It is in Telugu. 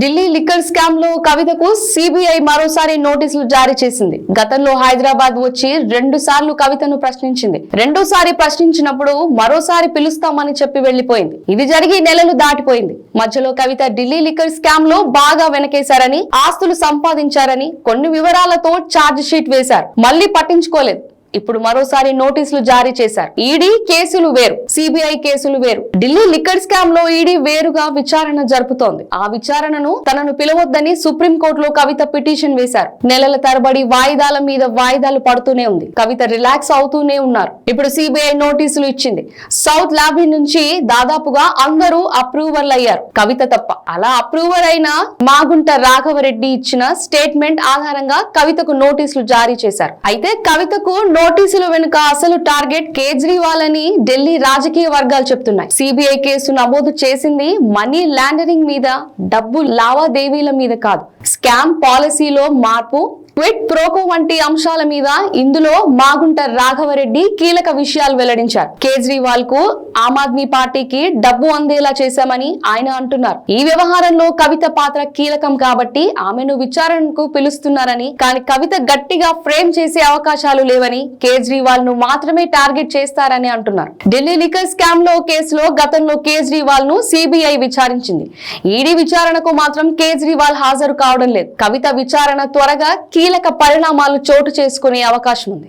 ఢిల్లీ లిక్కర్ స్కామ్లో కవితకు సిబిఐ మరోసారి నోటీసులు జారీ చేసింది. గతంలో హైదరాబాద్ వచ్చి రెండు సార్లు కవితను ప్రశ్నించింది. రెండోసారి ప్రశ్నించినప్పుడు మరోసారి పిలుస్తామని చెప్పి వెళ్ళిపోయింది ఇది జరిగి నెలలు దాటిపోయింది. మధ్యలో కవిత ఢిల్లీ లిక్కర్ స్కామ్లో బాగా వెనకేశారని ఆస్తులు సంపాదించారని కొన్ని వివరాలతో ఛార్జ్ షీట్ వేశారు. మళ్ళీ పట్టించుకోలేదు. ఇప్పుడు మరోసారి నోటీసులు జారీ చేశారు. ఈడీ కేసులు వేరు. సిబిఐ కేసులు వేరు. ఢిల్లీ లిక్కర్ స్కామ్లో ఈడీ వేరుగా విచారణ జరుపుతోంది. ఆ విచారణను తనను పిలవద్దని సుప్రీంకోర్టులో కవిత పిటిషన్ వేశారు. నెలల తరబడి వాయిదాల మీద వాయిదాలు పడుతూనే ఉంది. కవిత రిలాక్స్ అవుతూనే ఉన్నారు. ఇప్పుడు సిబిఐ నోటీసులు ఇచ్చింది. సౌత్ ల్యాబ్ నుంచి దాదాపుగా అందరూ అప్రూవర్లు అయ్యారు. కవిత తప్ప. అలా అప్రూవర్ అయిన మాగుంట రాఘవరెడ్డి ఇచ్చిన స్టేట్మెంట్ ఆధారంగా కవితకు నోటీసులు జారీ చేశారు. అయితే కవితకు నోటీసుల వెనుక అసలు టార్గెట్ కేజ్రీవాల్ అని ఢిల్లీ రాజకీయ వర్గాలు చెప్తున్నాయి. సిబిఐ కేసు నమోదు చేసింది మనీ లాండరింగ్ మీద డబ్బు లావాదేవీల మీద కాదు. స్కామ్ పాలసీలో మార్పు క్విట్ ప్రోకో వంటి అంశాల మీద ఇందులో మాగుంట రాఘవరెడ్డి కీలక విషయాలు వెల్లడించారు. కేజ్రీవాల్కు ఆమ్ ఆద్మీ పార్టీకి డబ్బు అందేలా చేశామని ఆయన అంటున్నారు. ఈ వ్యవహారంలో కవిత పాత్ర కీలకం కాబట్టి ఆమెను విచారణకు పిలుస్తున్నారని కానీ కవిత గట్టిగా ఫ్రేమ్ చేసే అవకాశాలు లేవని కేజ్రీవాల్ను మాత్రమే టార్గెట్ చేస్తారని అంటున్నారు. ఢిల్లీ లిక్కర్ స్కామ్లో కేసులో గతంలో కేజ్రీవాల్ను సిబిఐ విచారించింది. ఈడీ విచారణకు మాత్రం కేజ్రీవాల్ హాజరు కావడం లేదు. కవిత విచారణ త్వరగా కీలక పరిణామాలు చోటు చేసుకునే అవకాశం ఉంది.